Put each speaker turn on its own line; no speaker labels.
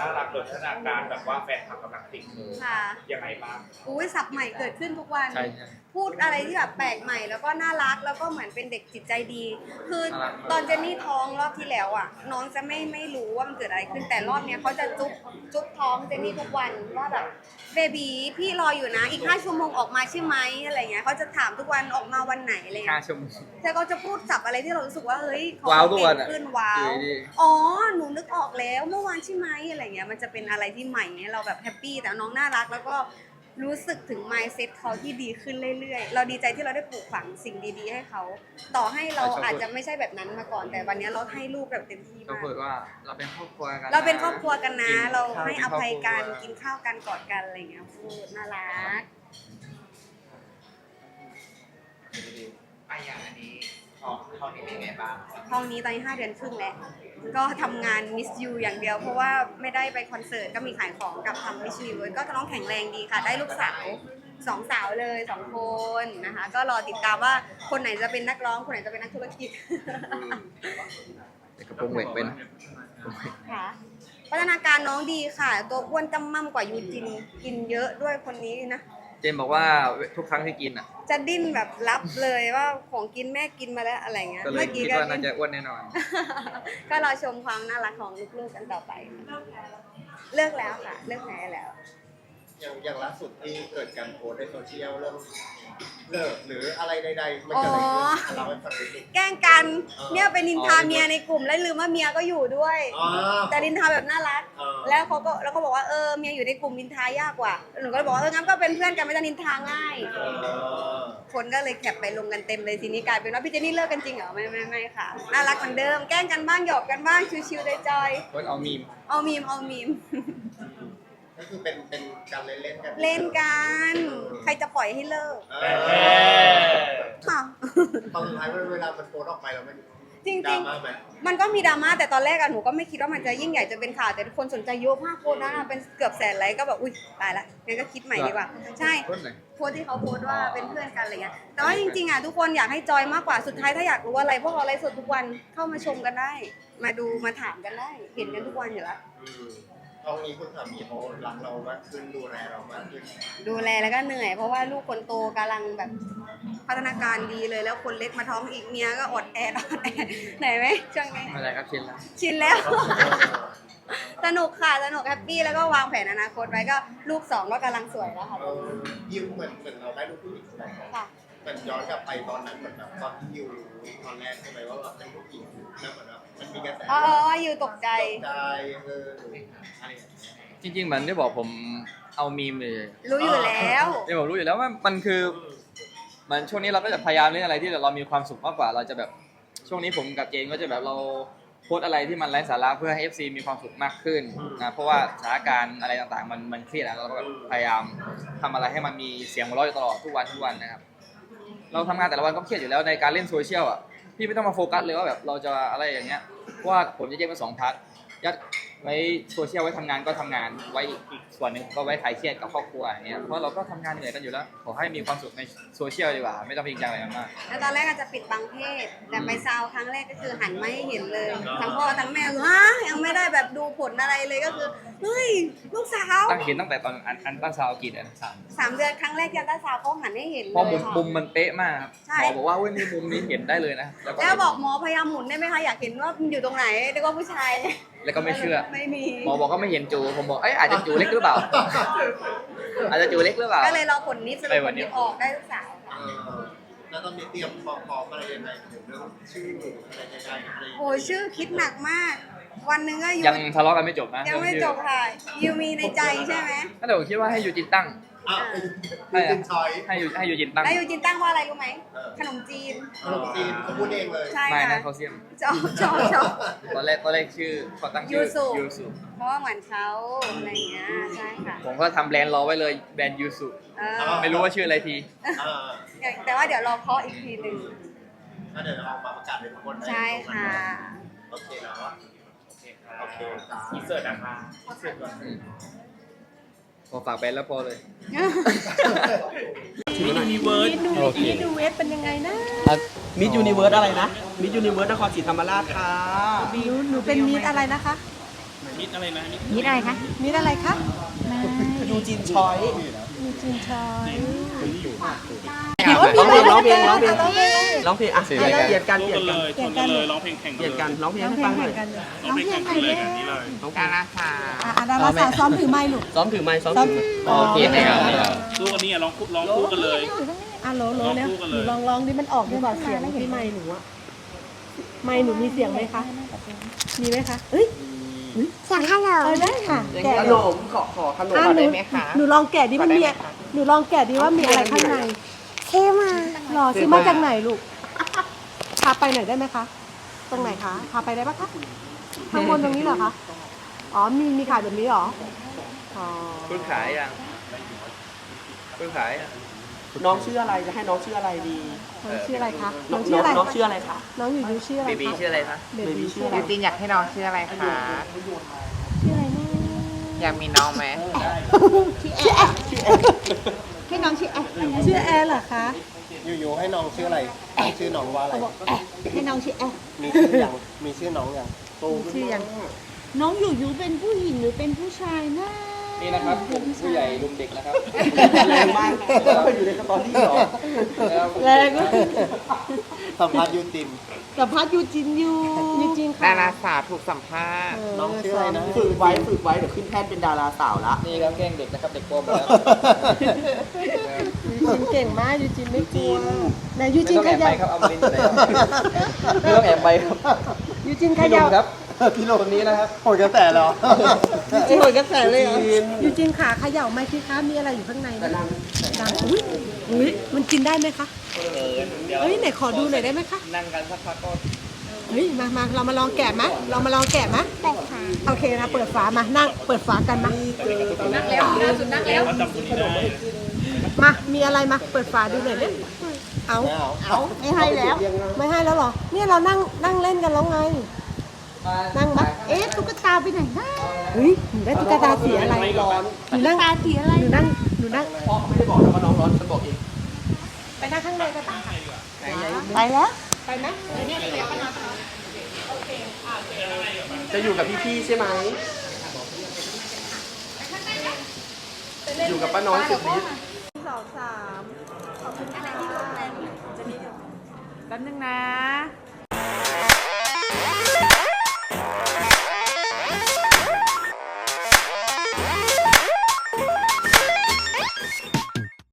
น่ารัก โดยพัฒนาการแบบว่าแฟนคลับกำลังติดเลย
ค่ะ
ยังไงบ้าง
อุ้ยสับใหม่เกิดขึ้นทุกวัน
ใช่ใช่
พูดอะไรที่แบบแปลกใหม่แล้วก็น่ารักแล้วก็เหมือนเป็นเด็กจิตใจดี คือ
น่ารักมาก
ตอนเจนนี่ท้องรอบที่แล้วอะ น้องจะไม่ไม่รู้ว่ามันเกิดอะไรขึ้นแต่รอบเนี้ยเขาจะจุ๊บจุ๊บท้องเจนนี่ทุกวันว่าแบบเบบีพี่รออยู่นะอีกห้าชั่วโมงออกมาใช่ไหมอะไรเงี้ยเขาจะถามทุกวันออกมาวันไหนอะไร
ห้า
เงี้ย
ชั่วโมง
แต่เขาจะพูดสับอะไรที่เรารู้สึกว่าเฮ้ยเขา
ว้าวทุกวัน
เก่
อะ
งขึ้นว้าว
อยู่ดี
อ๋อหนูนึกออกแล้วเมื่อวานใช่ไหมอะไรเงี้ยมันจะเป็นอะไรที่ใหม่เนี่ยเราแบบแฮปปี้แต่น้องน่ารักแล้วก็รู้สึกถึง mindset เขาที่ดีขึ้นเรื่อยๆ เราดีใจที่เราได้ปลูกฝังสิ่งดีๆ ให้เขา ต่อให้เรา
เขาชอบพูด
อาจจะไม่ใช่แบบนั้นมาก่อน แต่วันนี้เราให้ลูกแบบเต็มที่
ก็
มาก
พูดว่าเราเป็นครอบครัวกัน
เราเป็นครอบครัวกันนะ
กิ
เรา
ข้ว
ให้อ
ป็ครบ
ภัย
ครัว
กันกินข้าวกันกอดกันอะไรเงี้ยพูดน่ารัก
อะอย่างอันนี้ ของเขานี่เป็นไงบ้าง
ห้องนี้ตอนนี้ห้าเดือนครึ่งแล้ว ก็ทำงาน Miss You อย่างเดียว เพราะว่าไม่ได้ไปคอนเสิร์ตก็มีขายของกับทำ Miss Universe ก็น้องแข็งแรงดีค่ะ ได้ลูกสาวสองสาวเลยสองคนนะคะ ก็รอติดตามว่าคนไหนจะเป็นนักร้อง คนไหนจะเป็นนักธุรกิจ
แต่กระโปรงเหวกเป็น
ค่ะพัฒนาการน้องดีค่ะ ตัวอ้วนจำมั่มกว่ายูจินกินเยอะด้วยคนนี้นะ
เจมส์บอกว่าทุกครั้งที่กินอะ
จะดิ้นแบบรับเลยว่าของกินแม่กินมาแล้วอะไรเงี้ย
ก็เลย
เมื่อ
คิ
กี้
ด
ก็
ว่าน่าจะอ้วนแน่นอน
ก็รอชมความน่ารักของลูกๆกันต่อไป เลิกแล้วค่ะ เลิกแพ้แล้ว
อย่างอย่างล่าสุดที่เกิดการโพสต์ในโซเชียลเรื่องเลิกหรืออะไรใดๆมันเกิดอะไรขึ้นเราให้ฟังนิดนึง
แกล้งกัน
อ๋อ
เนี่ยไปนินทาเมียในกลุ่มแล้วลืมว่าเมียก็อยู่ด้วย
อ๋อ
แต่นินทาแบบน่ารัก
อ๋อ
แล้วเขาก็แล้วก็บอกว่าเออเมียอยู่ในกลุ่มนินทายากกว่าหนูก็เลยบอกว่าเอองั้นก็เป็นเพื่อนกันไม่ต้องนินทาง่าย
เออ
คนก็เลยแคปไปลงกันเต็มเลยทีนี้กลายเป็นว่าพี่เจนนี่เลิกกันจริงเหรอไม่ไม่ไม่ค่ะน่ารักเหมือนเดิมแกล้งกันบ้างหยอกกันบ้างชิวๆจอย
คนเอามีม
ๆเอามีม เอามีม
ก็คือเป็นเป็นการเล่นเล่นๆกัน
เล่นกัน ใครจะปล่อยให้เลิก
เออ
ค่ะ
ตอนสุดท้ายเวลามันโพสต์ออกไปแล้วมัน
จริง
ดราม่าไหม
ๆมันก็มีดราม่าแต่ตอนแรกอะหนูก็ไม่คิดว่ามันจะยิ่งใหญ่จะเป็นข่าวแต่คนสนใจเยอะมากโพสต์นั้นอะเป็นเกือบแสนไลค์ก็แบบอุ้ยตายละงั้นก็คิดใหม่ดีกว่า ใช่
คนไหน
โพสต์ที่เขาโพสต์ว่าเป็นเพื่อนกันอะไรเงี้ย แต่ว่าจริงๆอะทุกคนอยากให้จอยมากกว่าสุดท้ายถ้าอยากรู้อะไรพวกเราไลฟ์สดทุกวันเข้ามาชมกันได้ มาดูมาถามกันได้ เห็นกันทุกวันอยู่แล้ว
อืม ตอนนี้คุณสามีเขารักเรามากขึ้นดูแลเรามากขึ้น
ดูแลแล้วก็เหนื่อย เพราะว่าลูกคนโตกำลังแบบพัฒนาการดีเลยแล้วคนเล็กมาท้องอีกเมียก็อดแอดอดแอดไหนไหมช่วงนี้
ไม่เป็นไรครับชินแล้ว
ชินแล้ว สนุกค่ะสนุกแฮปปี้แล้วก็วางแผนอนาคตไว้ก็ลูกสองก็กำลังสวยแล้วค่ะ
เออยิวเหมือนเหมือนเราได้ลูกผู้หญิงใช่ไหม
ค่ะ
เหมือนย้อนกลับไปตอนนั้นเหมือนแบบตอนที่ยิวตอนแรกใช่ไหมว่าแบบเป็นผู้หญิงแล้วเหมือนแบบมันมีกระแส
อ๋ออ๋ออยู่ตกใจ
ตกใจเอออะไรอย่างเงี้ย
จริง ๆ เหมือนที่บอกผมเอามีมเลย
รู้อยู่แล้ว
ที่ผมรู้อยู่แล้วว่ามันคือ มันช่วงนี้เราก็จะพยายามเล่นอะไรที่เรามีความสุขมากกว่าเราจะแบบช่วงนี้ผมกับเจนก็จะแบบเราโพสต์อะไรที่มันไร้สาระเพื่อให้ FC มีความสุขมากขึ้นนะเพราะว่าสถานการณ์อะไรต่างๆ มันมันเครียดนะเราก็แบบพยายามทำอะไรให้มันมีเสียงหัวเราะอยู่ตลอดทุกวันทุกวันนะครับ เราทำงานแต่ละวันก็เครียดอยู่แล้วในการเล่นโซเชียลอะพี่ไม่ต้องมาโฟกัสเลยว่าแบบเราจะอะไรอย่างเงี้ยเพราะว่าผมจะแยกเป็นสองพาร์ทยัด ไว้โซเชียลไว้ทำงานก็ทำงานไว้อีกส่วนหนึ่งก็ไว้คลายเครียดกับครอบครัวอย่างเงี้ยเพราะเราก็ทำงานเหนื่อยกันอยู่แล้ว ขอให้มีความสุขในโซเชียลดีกว่า ไม่ต้องไปจริงจังอะไรกันมาก
แล้วตอนแรกอาจจะปิดบังเพศ แต่ไปซาวครั้งแรกก็คือหันมาให้เห็นเลยทั้งพ่อทั้งแม่คือฮะยังไม่ได้แบบดูผลอะไรเลยก็คือเฮ้ยลูกสาว
ตั้งเห็นตั้งแต่ตอนอันอันตั้งซาวกี่เดือนสาม
สามเดือนครั้งแรกยันตาสาวเขาหันให้เห็น
เพราะ
เล
มุ
ย
ม
ค่ะ
มุมมันเป๊ะมากครับ
ใช่
หมอบอกว่าเว้ยนี่มุมนี้เห็นได้เลยนะแล้วก็
แล้วบอกหมอพยายามหมุนได้ไหมคะอยากเห็นว่ามันอยู่ตรงไหนเรียกว่าผู้ชาย
แล้วก็ไม่เชื่อ
ไม่มี
หมอบอกก็ไม่เห็นจู ผมบอก เอ้ยอาจจะจูเล็กหรือเปล่า อาจจะจูเล็กหรือเปล่า
ก็เลยรอผลนิดสรุป
ไป
ผ
วั
ล
นนี้
นิดออกได้ลูกสาวค่ะ
เออแล้วตอนนี้เตรียมพร้อมๆอะไรยังไงถึงเรื่องชื่ออะไรยังไงอะไรอย่าง
โอ้
เงี้ย
ชื่อคิดหนักมาก วันหนึงก็ยู
ยังทะเลาะกันไม่จบนะ
ยังไม่จบค่ะยูมีในใจใช่ไหม
ก็เดี๋ยวผมคิดว่าให้ยูจินตั้ง
อะเป็นเป็นช้อย
ให้ยูให้ยูจินตั้ง
แล้วยูจินตั้งว่าอะไรรู้ไหม
เออ
ขนมจีน
ขนมจีนเขาพูดเองเลย
ใช่
ไม่
ค่ะ
นะเขาเซียม
ชอบชอบชอบ
ตอนแรกตอนแรกชื่อเขาตั้งชื่อ
ยูสุ
ยูสุ
เพราะว่าเหมือนเขาอะไรอย่างเงี้ย ใช่ค่ะ
ผมก็ทำแบรนด์รอไว้เลยแบรนด์ยูสุ
เออ
ไม่รู้ว่าชื่ออะไรที
เออ
แต่ว่าเดี๋ยวรอเคาะอีกทีหนึ่ง
แล้วเดี๋ยวเรามาประกาศให้ทุกคนได้
ใช่ค่ะ
โอเคเนาะ
โอเคค่ะ
โอเคจ้า
อินเสิร์ตนะคะ
อืม พอฝากแบรนด์แล้วพอเลย
มิสยูนิเวิร์ส
โอเค
มิสยูนิเวิร์สเป็นยังไงนะมิสยูนิเวิร์สอะไรนะ มิสยูนิเวิร์สนครศรีธรรมราชค่ะ
หนูหนูเป็นมีดอะไรนะคะ
มิมิดอะไรนะมิด
มิดอะไรคะมิดอะไรคะ
ยูจินชอย
มีจินชอย
ร้องเพลงร้องเพลงร้องเพลงร้องเพลงอะ
สี่
เปลี่ยน
รายการ
เปลี่ยนกัน
สู้
เปลี่ย
กันน
กัน
เลยชนกันเลยร้องเพลงแข่ง
เปลี่ยน
กั
กัน
น
ร้องเพลงให้ฟังหน่อย
ร้องเพลงแข่งกันเลยแบบนี้เลย
ดาราสาว
อะดาราสาวซ้อมถือไม้ลูก
ซ้อมถือไม้ซ้อมถือไม้
โอเคนะครับ
สู้กันนี่อะร้องคู่ร้องคู่กันเลย
อะโหลโหล
ร้อง
แล้ว
คู่กัน
ห
เล
นู
ย
ลองลองดิมันออกดีกว่าเสียงที่ไมค์หนูอะไมค์หนูมีเสียงไหมคะมีไหมคะเอ้ย
เสียงฮัลโหล
เออได้ค่ะแกะ
ขนมขอขอขนม
อะ
ขอ
หนู
ได้ไหมคะ
หนูลองแกะดิมันมีอะหนูลองแกะดิว่ามีอะไรข้างใน
ชื่อมา
หรอซื้อมาจากไหนลูกพาไปหน่อยได้ไหมคะ ตรงไหนคะพาไปได้ปะคะข้างบนตรงนี้เหรอคะอ๋อมีมีขายแบบนี้เหรออ๋อ
คุณขายยังคุณขายยัง
น้องชื่ออะไรจะให้น้องชื่ออะไรดี
น้องชื่ออะไรคะ
น้
น้
อ
องงชื่ออะไร
น้องชื่ออะไรคะ
น้องอยู่ยูชื่ออะไร
เบ
คะ
บีชื่ออะไรคะ
เบบีชื่ออะไร
ยูจินอยากให้น้องชื่ออะไรคะ
ชื่ออะไรนะ
อยากมีน้องไหม
ให้น้องชื่อแอฟ
ชื่อแอร์เหรอคะ
อยู่ๆให้น้องชื่ออะไรตั้งชื่อน้องว่าอะไร
ให้น้องชื่อแอฟ
มีชื่อยัง มีชื่อน้องยังโตขึ้น
ชื่อยัง
น้องอยู่ยูเป็นผู้หญิงหรือเป็นผู้ชายนะ
นี่นะครับผมผู้ใหญ่ลุมเด็กนะครับ
แรงมากอยู่ในสตอรี่เหรอ
แรงอะ
สัมภาษณ์ยูติน
กับพัดยูจินยูยูจินค่ะ
ดาราสาวถูกสัมภาษณ์
น้องชื่ออะไรนะ
ฝึกไว้ฝึกไว้เดี๋ยวขึ้นแท่นเป็นดาราสาวละ
นี่ครับแกล้งเด็กนะครับเด็กโกมแล้ว
ยูจินเก่งมากยูจินไม่กลัวไหนยูจิน
ไม่
ข
ต้องแอบ
ยั
ไป
บ
ครับเอามาลินอยู่ไหนครับไม่ต้องแอบไปครับ
ยูจินข
พี่หนุ่
ยั
ม
บ
ครับ
พี่โน
คนนี้นะครับ
โหดกระแสเหรอ
ยูจินหมดกระแสเลยเหรอยูจินขาเขย่าไหมพี่คะมีอะไรอยู่ข้างในไหมดังอุ้ยอุ้ยมันกินได้ไหมคะเฮ้ยไหนขอดูหน่อยได้ไหมคะ
นั่งกันสักพักก็
เฮ้ยมามาเรามาลองแกะไหมเรามาลองแกะไหม
แปดขา
โอเคนะเปิดฝามานั่งเปิดฝากันมา
นักแล้วล่าสุดนักแล้ว
เขาจำคนนี้ได้
มามีอะไรมาเปิดฝาดูหน่อยเนี่ยเอา
ไม่เอา
เอาไม่ให้แล้ว ไม่ให้แล้วเหรอเนี่ยเรานั่งนั่งเล่นกันแล้วไง นั่งมา
เอ๊ะตุ๊กตาไปไหนนะ
เฮ้ยหนูได้ตุ๊กตาสีอะไรร้อนหนูนั่ง
ตาสีอะไร
หนูนั่งหนูนั่ง
พ่อไม่ได้บอกนะว่าน้องร้อนฉันบอกเอง
ไปนั่งข้างในกันค่ะ
ไปแล้ว
ไปไหม
จะอยู่กับพี่ๆใช่ไหมอยู่กับป้าน้อยสุดฤทธิ์
สองสามขอบคุณค่ะ
แป๊บนึงนะ